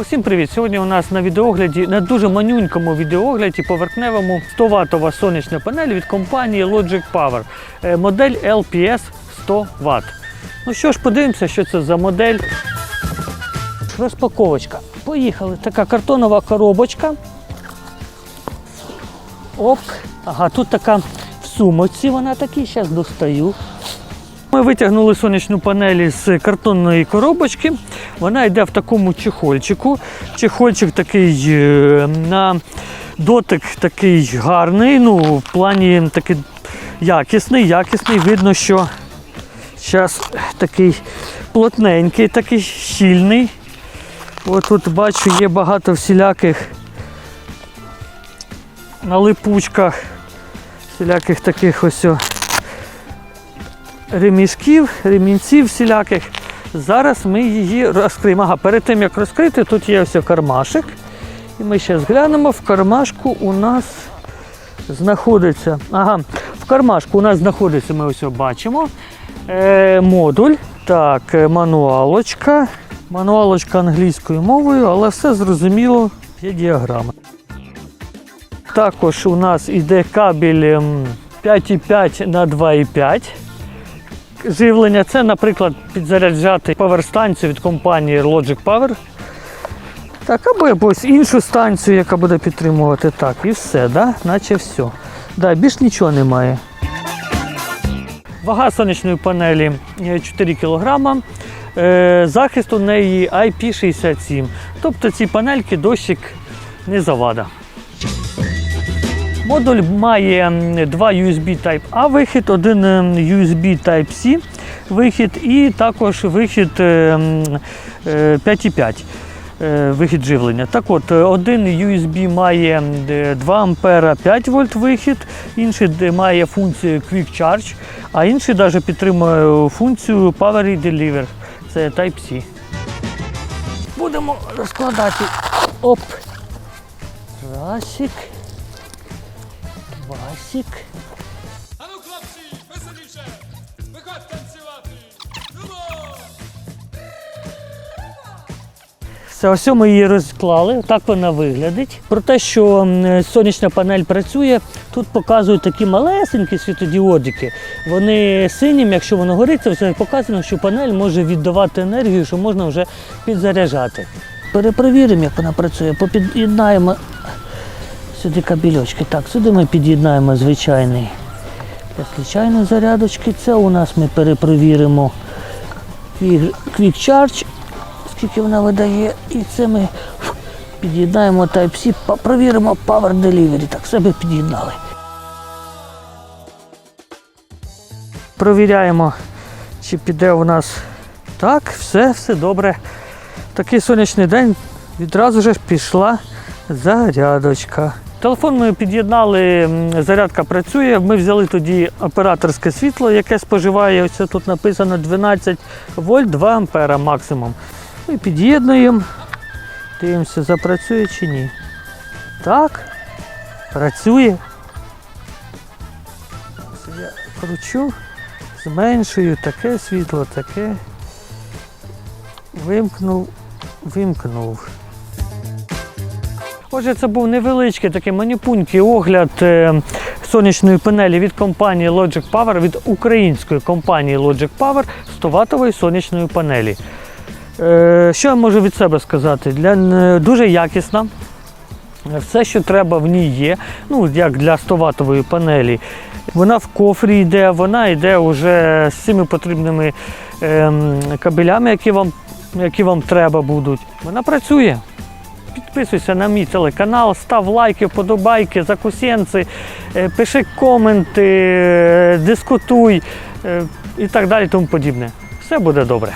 Усім привіт! Сьогодні у нас на відеогляді, на дуже манюнькому відеогляді поверхневому 100 ваттова сонячна панель від компанії Logic Power. Е, Модель LPS 100 Вт. Ну що ж, подивимося, що це за модель. Розпаковочка. Поїхали. Така картонова коробочка. Оп. Ага, тут така в сумочці вона такі, зараз достаю. Витягнули сонячну панель з картонної коробочки. Вона йде в такому чехольчику. Чехольчик такий е, на дотик такий гарний, ну, в плані такий якісний, якісний. Видно, що зараз такий плотненький, такий щільний. От тут бачу, є багато всіляких на липучках, всіляких таких ось. Ремішків, ремінців всіляких. Зараз ми її розкриємо. Ага, перед тим як розкрити, тут є ось кармашик. І ми зараз глянемо, в кармашку у нас знаходиться. Ага, в кармашку у нас знаходиться, ми ось бачимо. Е, модуль. Так, е, мануалочка. Мануалочка англійською мовою, але все зрозуміло, є діаграма. Також у нас іде кабель ем, 5,5 на 2,5 живлення. Це, наприклад, підзаряджати паверстанцію від компанії Logic Power. Так, або якусь іншу станцію, яка буде підтримувати. Так, і все, да? наче все. Да, більш нічого немає. Вага сонячної панелі е, 4 кг. Е, Захист у неї IP67. Тобто ці панельки дощик не завада. Модуль має два USB Type-A вихід, один USB Type-C вихід і також вихід е, м, е, 5,5 е, вихід живлення. Так от, е, один USB має 2 ампера 5 вольт вихід, інший має функцію Quick Charge, а інший навіть підтримує функцію Power Deliver. Це Type-C. Будемо розкладати. Оп. Расик. Васик. Ану, хлопці, веселіше! Виходь танцювати! Все, ось ми її розклали, так вона виглядить. Про те, що сонячна панель працює, тут показують такі малесенькі світодіодики. Вони синім, якщо воно горить, це все показано, що панель може віддавати енергію, що можна вже підзаряджати. Перепровіримо, як вона працює, попід'єднаємо сюди кабельочки. Так, сюди ми під'єднаємо звичайний для звичайної зарядочки. Це у нас ми перепровіримо Quick Charge скільки вона видає, і це ми під'єднаємо Type-C, провіримо Power Delivery. Так, себе під'єднали. Провіряємо, чи піде у нас так, все, все добре. Такий сонячний день відразу ж пішла зарядочка. Телефон ми під'єднали, зарядка працює. Ми взяли тоді операторське світло, яке споживає, ось тут написано 12 вольт, 2 ампера максимум. Ми під'єднуємо, дивимося, запрацює чи ні. Так, працює. Я кручу, зменшую таке світло, таке. Вимкнув, вимкнув. Отже, це був невеличкий такий маніпунький огляд е, сонячної панелі від компанії Logic Power, від української компанії Logic Power 100 ваттової сонячної панелі. Е, Що я можу від себе сказати? Для, е, дуже якісна. Все, що треба в ній є, ну як для 100 ваттової панелі. Вона в кофрі йде, вона йде вже з цими потрібними ем, кабелями, які вам, які вам треба будуть. Вона працює. Підписуйся на мій телеканал, став лайки, вподобайки, закусенці, е, пиши коменти, е, дискутуй е, і так далі, тому подібне. Все буде добре.